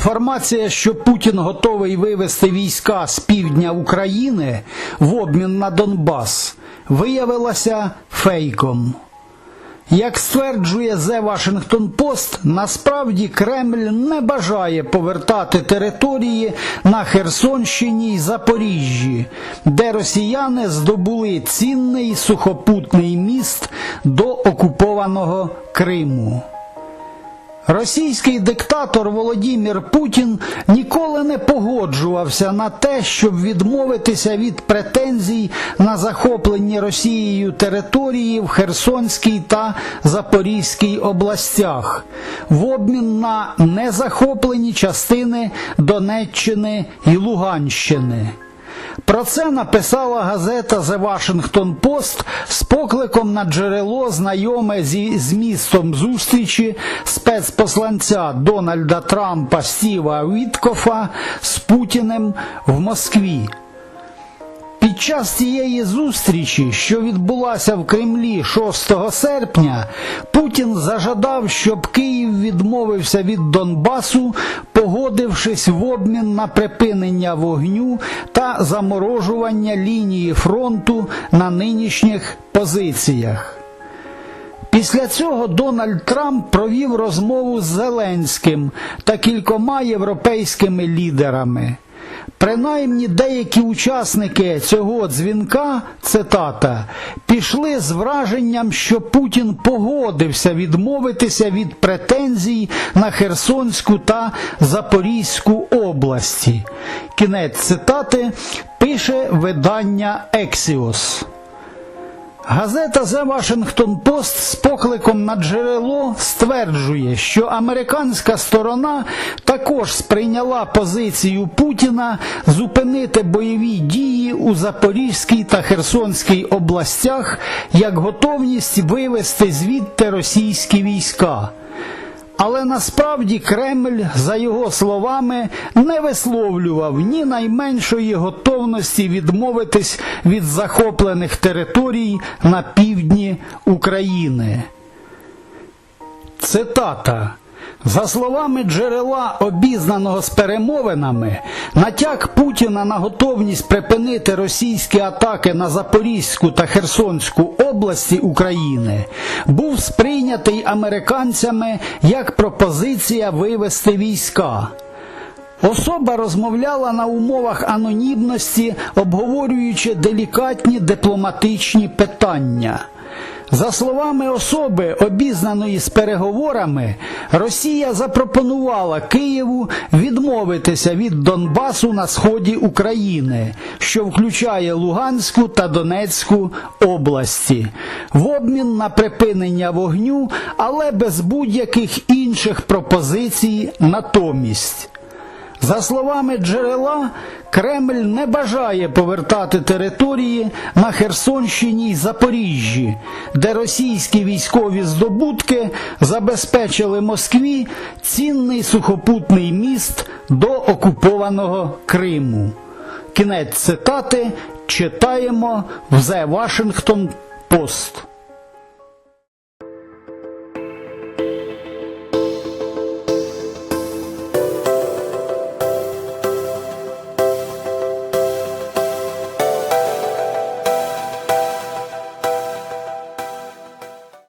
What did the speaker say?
Інформація, що Путін готовий вивести війська з півдня України в обмін на Донбас, виявилася фейком. Як стверджує The Washington Post, насправді Кремль не бажає повертати території на Херсонщині й Запоріжжі, де росіяни здобули цінний сухопутний міст до окупованого Криму. Російський диктатор Володимир Путін ніколи не погоджувався на те, щоб відмовитися від претензій на захоплені Росією території в Херсонській та Запорізькій областях в обмін на незахоплені частини Донеччини і Луганщини. Про це написала газета The Washington Post з покликом на джерело знайоме зі змістом зустрічі спецпосланця Дональда Трампа Стіва Віткофа з Путіним в Москві. Час цієї зустрічі, що відбулася в Кремлі 6 серпня, Путін зажадав, щоб Київ відмовився від Донбасу, погодившись в обмін на припинення вогню та заморожування лінії фронту на нинішніх позиціях. Після цього Дональд Трамп провів розмову з Зеленським та кількома європейськими лідерами. Принаймні деякі учасники цього дзвінка, цитата, пішли з враженням, що Путін погодився відмовитися від претензій на Херсонську та Запорізьку області. Кінець цитати пише видання Ексіос. Газета The Washington Post з покликом на джерело стверджує, що американська сторона також сприйняла позицію Путіна зупинити бойові дії у Запорізькій та Херсонській областях як готовність вивести звідти російські війська. Але насправді Кремль, за його словами, не висловлював ні найменшої готовності відмовитись від захоплених територій на півдні України. Цитата. За словами джерела, обізнаного з перемовинами, натяк Путіна на готовність припинити російські атаки на Запорізьку та Херсонську області України був сприйнятий американцями як пропозиція вивести війська. Особа розмовляла на умовах анонімності, обговорюючи делікатні дипломатичні питання. За словами особи, обізнаної з переговорами, Росія запропонувала Києву відмовитися від Донбасу на сході України, що включає Луганську та Донецьку області, в обмін на припинення вогню, але без будь-яких інших пропозицій натомість. За словами джерела, Кремль не бажає повертати території на Херсонщині й Запоріжжі, де російські військові здобутки забезпечили Москві цінний сухопутний міст до окупованого Криму. Кінець цитати читаємо в The Washington Post.